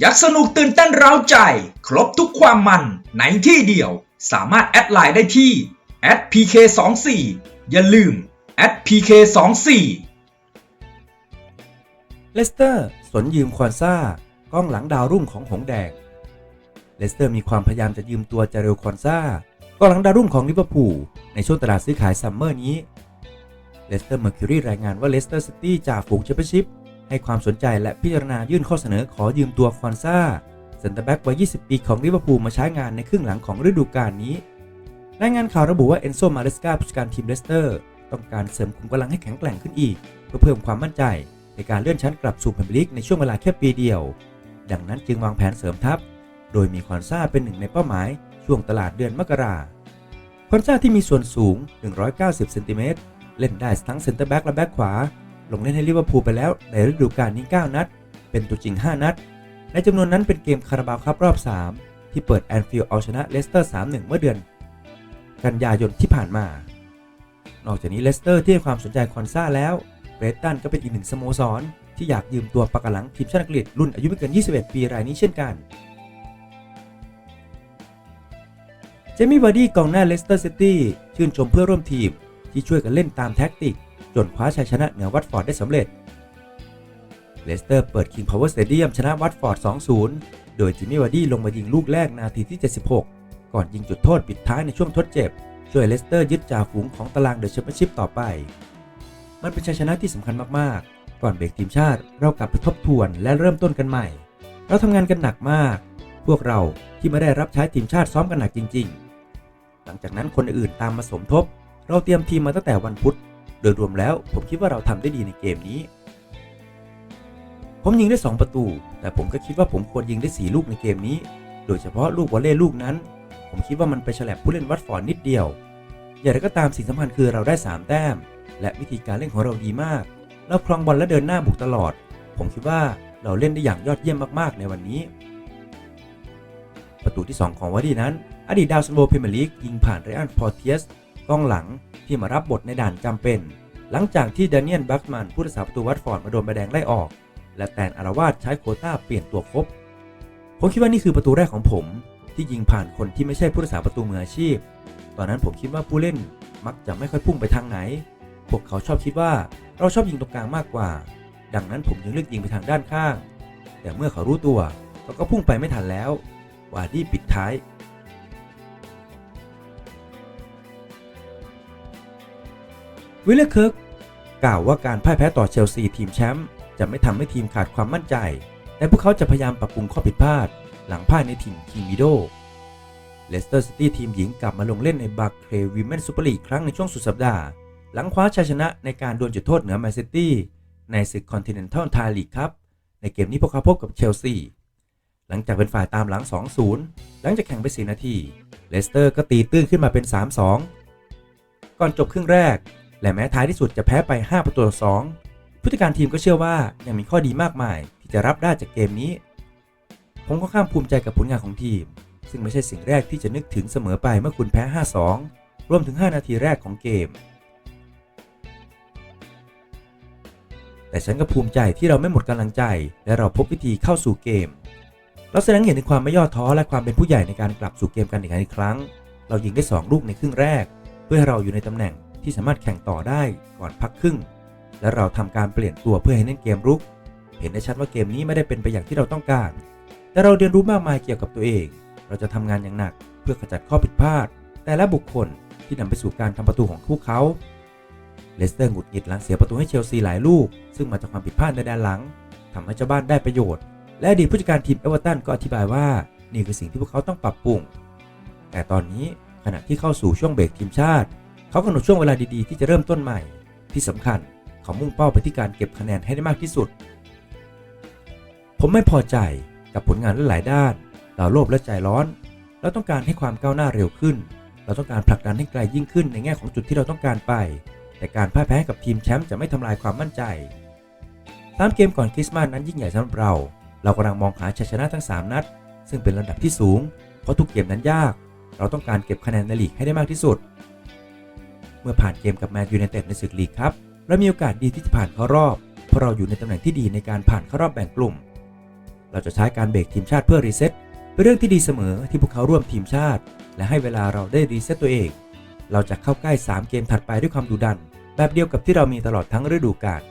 อยากสนุกตื่นเต้นเร้าใจ ครบทุกความมันในที่เดียว สามารถแอดไลน์ได้ที่ @pk24 อย่าลืม @pk24 เลสเตอร์สนยืมควอนซ่ากล้องหลังดาวรุ่งของหงแดง เลสเตอร์มีความพยายามจะยืมตัวจาเรลควอนซ่ากล้องหลังดาวรุ่งของลิเวอร์พูลในช่วงตลาดซื้อขายซัมเมอร์นี้ เลสเตอร์เมอร์คิวรีรายงานว่าเลสเตอร์ซิตี้จ่าฝูงแชมเปี้ยนชิพ ให้ความสนใจและพิจารณายื่นข้อเสนอขอยืมตัวควอนซ่าเซนเตอร์แบ็กวัย 20 ปีของลิเวอร์พูลมาใช้งานในครึ่งหลังของฤดูกาลนี้รายงานข่าวระบุว่าเอนโซ มาเรสกาผู้จัดการทีมเลสเตอร์ ต้องการเสริมขุมกำลังให้แข็งแกร่งขึ้นอีก เพื่อเพิ่มความมั่นใจ ในการเลื่อนชั้นกลับสู่พรีเมียร์ลีกในช่วงเวลาแค่ปีเดียว ดังนั้นจึงวางแผนเสริมทัพ โดยมีคอนซาเป็นหนึ่งในเป้าหมาย ช่วงตลาดเดือนมกราคอนซาที่มีส่วนสูง 190 เซนติเมตร เล่นได้ทั้งเซนเตอร์แบ็กและแบ็กขวา ลงเล่นให้ลิเวอร์พูลไปแล้วในฤดูกาลนี้ 9 นัด เป็นตัวจริง 5 นัด ในจำนวนนั้นเป็นเกมคาราบาวครับรอบ 3 ที่เปิดแอนฟิลด์เอาชนะเลสเตอร์ 3-1 เมื่อเดือน กันยายนที่ผ่านมา นอกจากนี้เลสเตอร์ที่ให้ความสนใจคอนซาแล้วเบรตันก็เป็นอีกหนึ่งสโมสร ที่อยากยืมตัวปากหลังทีมชาติอังกฤษรุ่นอายุไม่เกิน 21 ปีรายนี้เช่นกันเจมี่วาร์ดี้กองหน้าเลสเตอร์ซิตี้ชื่นชมเพื่อร่วมทีมที่ช่วยกันเล่นตามแท็กติก จนคว้าชัยชนะเหนือวัตฟอร์ดได้สำเร็จ เลสเตอร์เปิด King Power Stadium ชนะวัตฟอร์ด 2-0 โดยจิมมี่วาร์ดี้ลงมายิงลูกแรกนาทีที่ 76 ก่อนยิงจุดโทษปิดท้ายในช่วงทดเจ็บ ช่วยเลสเตอร์ยึดจ่าฝูงของตารางเดอะแชมเปี้ยนชิพต่อไป มันเป็นชัยชนะที่สำคัญมากๆ ก่อนเบรกทีมชาติเรากลับไปทบทวนและเริ่มต้นกันใหม่ เราทำงานกันหนักมาก พวกเราที่ไม่ได้รับใช้ทีมชาติซ้อมกันหนักจริง ๆ หลังจากนั้นคนอื่นตามมาสมทบ เราเตรียมทีมมาตั้งแต่วันพุธ โดยรวมแล้วผมคิดว่าเราทำได้ดีในเกมนี้ ผมยิงได้ 2 ประตู แต่ผมก็คิดว่าผมควรยิงได้ 4 ลูกในเกมนี้ โดยเฉพาะลูกวอลเล่ลูกนั้น ผมคิดว่ามันไปฉลับผู้เล่นวัตฟอร์ดนิดเดียว อย่างไรก็ตามสิ่งสำคัญคือเราได้ 3 แต้ม และวิธีการเล่นของเราดีมาก เราครองบอลและเดินหน้าบุกตลอด ผมคิดว่าเราเล่นได้อย่างยอดเยี่ยมมากๆ ในวันนี้ ประตูที่ 2 ของวาร์ดี้นั้น อดีตดาวซันโวพรีเมียร์ลีกยิงผ่านไรอันพอร์เทียส กองหลังที่มารับบทในด่านจำเป็น หลังจากที่ดเนียลบัคมันผู้รักษาประตูวัตฟอร์ดมาโดนใบแดงไล่ออก และแตนอารวาสใช้โคต้าเปลี่ยนตัวครบผมคิดว่านี่คือประตูแรกของผม ที่ยิงผ่านคนที่ไม่ใช่ผู้รักษาประตูมืออาชีพ ตอนนั้นผมคิดว่าผู้เล่นมักจะไม่ค่อยพุ่งไปทางไหน พวกเขาชอบคิดว่าเราชอบยิงตรงกลางมากกว่า ดังนั้นผมจึงเลือกยิงไปทางด้านข้าง แต่เมื่อเขารู้ตัวเขาก็พุ่งไปไม่ทันแล้ววาร์ดี้ปิดท้าย วิลเลอร์เคิร์กกล่าวว่าการพ่ายแพ้ต่อเชลซีทีมแชมป์จะไม่ทำให้ทีมขาดความมั่นใจ แต่พวกเขาจะพยายามปรับปรุงข้อผิดพลาด หลังพ่ายในทีมคิมิโดเลสเตอร์ซิตี้ทีมหญิงกลับมาลงเล่นในบัคเครวิเมนซูเปอร์ลีกครั้งในช่วงสุดสัปดาห์ หลังคว้าชัยชนะในการดวลจุดโทษเหนือแมนซิตี้ในศึกคอนติเนนทัลไทลีกครับ ในเกมนี้พวกเขาพบกับเชลซี หลังจากเป็นฝ่ายตามหลัง 2-0 หลังจากแข่งไป 4 นาที เลสเตอร์ก็ตีตื้นขึ้นมาเป็น 3-2 ก่อนจบครึ่งแรก และแม้ท้ายที่สุดจะแพ้ไป 5 ประตูต่อ2ผู้จัดการทีมก็เชื่อว่ายังมีข้อดีมากมายที่จะรับได้จากเกมนี้ ผมก็ข้ามภูมิใจกับผลงานของทีม ซึ่งไม่ใช่สิ่งแรกที่จะนึกถึงเสมอไปเมื่อคุณแพ้ 5-2 รวมถึง 5 นาทีแรกของเกม แต่ฉันก็ภูมิใจที่เราไม่หมดกำลังใจ และเราพบวิธีเข้าสู่เกมเราแสดงเห็นถึงความไม่ย่อท้อและความเป็นผู้ใหญ่ในการกลับสู่เกมกันอีกครั้ง เรายิงได้ 2 ลูกในครึ่งแรก เพื่อให้เราอยู่ในตำแหน่ง ที่สามารถแข่งต่อได้ก่อนพักครึ่ง และเราทำการเปลี่ยนตัวเพื่อให้เล่นเกมรุก เห็นได้ชัดว่าเกมนี้ไม่ได้เป็นไปอย่างที่เราต้องการ แต่เราเรียนรู้มากมายเกี่ยวกับตัวเอง เราจะทำงานอย่างหนักเพื่อขจัดข้อผิดพลาด แต่และบุคคลที่นำไปสู่การทำประตูของพวกเขา เลสเตอร์หงุดหงิดหลังเสียประตูให้เชลซีหลายลูก ซึ่งมาจากความผิดพลาดในแดนหลังทำให้เจ้าบ้านได้ประโยชน์ และอดีตผู้จัดการทีมเอเวอร์ตันก็อธิบายว่านี่คือสิ่งที่พวกเขาต้องปรับปรุง แต่ตอนนี้ขณะที่เข้าสู่ช่วงเบรกทีมชาติ เขากำหนดช่วงเวลาดีๆ ที่จะเริ่มต้นใหม่ ที่สำคัญเขามุ่งเป้าไปที่การเก็บคะแนนให้ได้มากที่สุด ผมไม่พอใจกับผลงานหลายด้านเราโลภและใจร้อน เราต้องการให้ความก้าวหน้าเร็วขึ้น เราต้องการผลักดันให้ไกลยิ่งขึ้นในแง่ของจุดที่เราต้องการไป แต่การพ่ายแพ้กับทีมแชมป์จะไม่ทำลายความมั่นใจสามเกมก่อนคริสต์มาสนั้นยิ่งใหญ่สำหรับเรา เรากำลังมองหาชัยชนะทั้ง 3 นัด ซึ่งเป็นระดับที่สูง เพราะทุกเกมนั้นยาก เราต้องการเก็บคะแนนในลีกให้ได้มากที่สุด เมื่อผ่านเกมกับแมนยูไนเต็ดในศึกลีกครับเรามีโอกาสดีที่จะผ่านเข้ารอบ เพราะเราอยู่ในตำแหน่งที่ดีในการผ่านเข้ารอบแบ่งกลุ่ม เราจะใช้การเบรกทีมชาติเพื่อรีเซ็ตเป็นเรื่องที่ดีเสมอที่พวกเขาร่วมทีมชาติ และให้เวลาเราได้รีเซ็ตตัวเอง เราจะเข้าใกล้ 3 เกมถัดไปด้วยความดุดัน แบบเดียวกับที่เรามีตลอดทั้งฤดูกาล